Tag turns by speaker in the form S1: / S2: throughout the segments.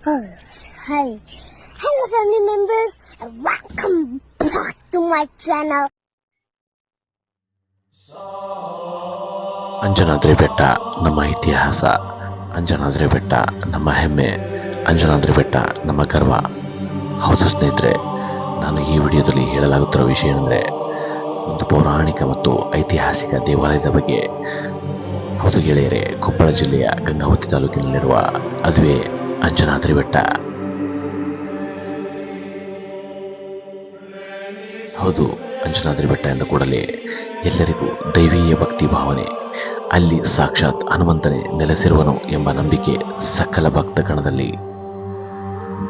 S1: Hi. Hello, family members, and welcome back to my channel.
S2: Anjanadri ಬೆಟ್ಟ ನಮ್ಮ ಇತಿಹಾಸ ಅಂಜನಾದ್ರಿ ಬೆಟ್ಟ ನಮ್ಮ ಹೆಮ್ಮೆ ಅಂಜನಾದ್ರಿ ಬೆಟ್ಟ ನಮ್ಮ ಗರ್ವ ಹೌದು ಸ್ನೇಹಿತರೆ ನಾನು ಈ ವಿಡಿಯೋದಲ್ಲಿ ಹೇಳಲಾಗುತ್ತಿರುವ ವಿಷಯ ಅಂದರೆ ಒಂದು ಪೌರಾಣಿಕ ಮತ್ತು ಐತಿಹಾಸಿಕ ದೇವಾಲಯದ ಬಗ್ಗೆ ಹೌದು ಗೆಳೆಯರೆ ಕೊಪ್ಪಳ ಜಿಲ್ಲೆಯ ಗಂಗಾವತಿ ತಾಲೂಕಿನಲ್ಲಿರುವ ಅದುವೇ ಅಂಜನಾದ್ರಿ ಬೆಟ್ಟ. ಹೌದು ಅಂಜನಾದ್ರಿ ಬೆಟ್ಟ ಎಂದ ಕೂಡಲೇ ಎಲ್ಲರಿಗೂ ದೈವೀಯ ಭಕ್ತಿ ಭಾವನೆ. ಅಲ್ಲಿ ಸಾಕ್ಷಾತ್ ಹನುಮಂತನೇ ನೆಲೆಸಿರುವನು ಎಂಬ ನಂಬಿಕೆ ಸಕಲ ಭಕ್ತ ಗಣದಲ್ಲಿ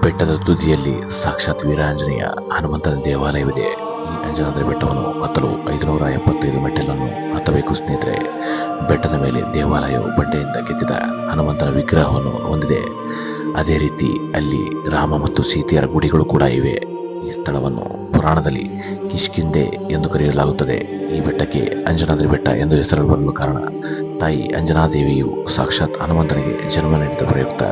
S2: ಬೆಟ್ಟದ ತುದಿಯಲ್ಲಿ ಸಾಕ್ಷಾತ್ ವೀರಾಂಜನೇಯ ಹನುಮಂತನ ದೇವಾಲಯವಿದೆ. ಈ ಅಂಜನಾದ್ರಿ ಬೆಟ್ಟವನ್ನು ಹತ್ತಲು ಐದುನೂರ ಎಪ್ಪತ್ತೈದು ಮೆಟ್ಟಲನ್ನು ಹತ್ತಬೇಕು ಸ್ನೇಹಿತರೆ. ಬೆಟ್ಟದ ಮೇಲೆ ದೇವಾಲಯವು ಬಂಡೆಯಿಂದ ಕೆತ್ತಿದ ಹನುಮಂತನ ವಿಗ್ರಹವನ್ನು ಹೊಂದಿದೆ. ಅದೇ ರೀತಿ ಅಲ್ಲಿ ರಾಮ ಮತ್ತು ಸೀತೆಯರ ಗುಡಿಗಳು ಕೂಡ ಇವೆ. ಈ ಸ್ಥಳವನ್ನು ಪುರಾಣದಲ್ಲಿ ಕಿಷ್ಕಿಂದೆ ಎಂದು ಕರೆಯಲಾಗುತ್ತದೆ. ಈ ಬೆಟ್ಟಕ್ಕೆ ಅಂಜನಾದ್ರಿ ಬೆಟ್ಟ ಎಂದು ಹೆಸರು ಬರಲು ಕಾರಣ ತಾಯಿ ಅಂಜನಾದೇವಿಯು ಸಾಕ್ಷಾತ್ ಹನುಮಂತನಿಗೆ ಜನ್ಮ ನೀಡಿದ ಪ್ರಯುಕ್ತ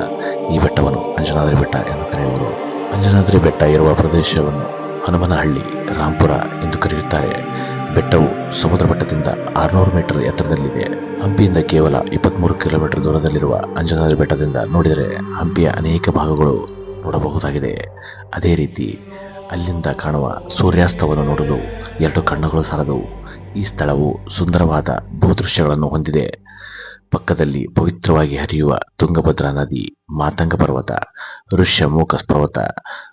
S2: ಈ ಬೆಟ್ಟವನ್ನು ಅಂಜನಾದ್ರಿ ಬೆಟ್ಟ ಎಂದು ಕರೆಯುವರು. ಅಂಜನಾದ್ರಿ ಬೆಟ್ಟ ಇರುವ ಪ್ರದೇಶವನ್ನು ಹನುಮನಹಳ್ಳಿ, ರಾಂಪುರ ಎಂದು ಕರೆಯುತ್ತಾರೆ. ಬೆಟ್ಟವು ಸಮುದ್ರ ಮಟ್ಟದಿಂದ ಆರುನೂರು ಮೀಟರ್ ಎತ್ತರದಲ್ಲಿದೆ. ಹಂಪಿಯಿಂದ ಕೇವಲ ಇಪ್ಪತ್ಮೂರು ಕಿಲೋಮೀಟರ್ ದೂರದಲ್ಲಿರುವ ಅಂಜನಾದ್ರಿ ಬೆಟ್ಟದಿಂದ ನೋಡಿದರೆ ಹಂಪಿಯ ಅನೇಕ ಭಾಗಗಳು ನೋಡಬಹುದಾಗಿದೆ. ಅದೇ ರೀತಿ ಅಲ್ಲಿಂದ ಕಾಣುವ ಸೂರ್ಯಾಸ್ತವನ್ನು ನೋಡಲು ಎರಡು ಕಣ್ಣುಗಳು ಸಾಲದು. ಈ ಸ್ಥಳವು ಸುಂದರವಾದ ಭೂದೃಶ್ಯಗಳನ್ನು ಹೊಂದಿದೆ. ಪಕ್ಕದಲ್ಲಿ ಪವಿತ್ರವಾಗಿ ಹರಿಯುವ ತುಂಗಭದ್ರಾ ನದಿ, ಮಾತಂಗ ಪರ್ವತ ಋಷ್ಯಮೂಕ ಪರ್ವತ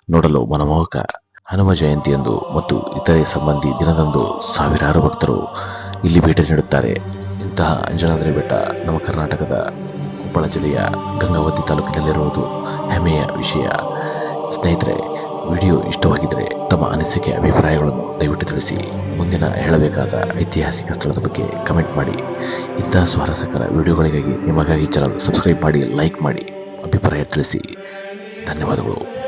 S2: ನೋಡಲು ಮನಮೋಹಕ ಹನುಮ ಜಯಂತಿಯಂದು ಮತ್ತು ಇತರೆ ಸಂಬಂಧಿ ದಿನದಂದು ಸಾವಿರಾರು ಭಕ್ತರು ಇಲ್ಲಿ ಭೇಟಿ ನೀಡುತ್ತಾರೆ. ಇಂತಹ ಅಂಜನಾದ್ರಿ ಬೆಟ್ಟ ನಮ್ಮ ಕರ್ನಾಟಕದ ಕೊಪ್ಪಳ ಜಿಲ್ಲೆಯ ಗಂಗಾವತಿ ತಾಲೂಕಿನಲ್ಲಿರುವುದು ಹೆಮ್ಮೆಯ ವಿಷಯ. ಸ್ನೇಹಿತರೆ, ವಿಡಿಯೋ ಇಷ್ಟವಾಗಿದ್ದರೆ ತಮ್ಮ ಅನಿಸಿಕೆ, ಅಭಿಪ್ರಾಯಗಳನ್ನು ದಯವಿಟ್ಟು ತಿಳಿಸಿ. ಮುಂದಿನ ಹೇಳಬೇಕಾದ ಐತಿಹಾಸಿಕ ಸ್ಥಳದ ಬಗ್ಗೆ ಕಮೆಂಟ್ ಮಾಡಿ. ಇಂತಹ ಸ್ವಾರಸ್ಯಕರ ವಿಡಿಯೋಗಳಿಗಾಗಿ ನಿಮಗಾಗಿ ಚಾನಲ್ ಸಬ್ಸ್ಕ್ರೈಬ್ ಮಾಡಿ ಲೈಕ್ ಮಾಡಿ, ಅಭಿಪ್ರಾಯ ತಿಳಿಸಿ. ಧನ್ಯವಾದಗಳು.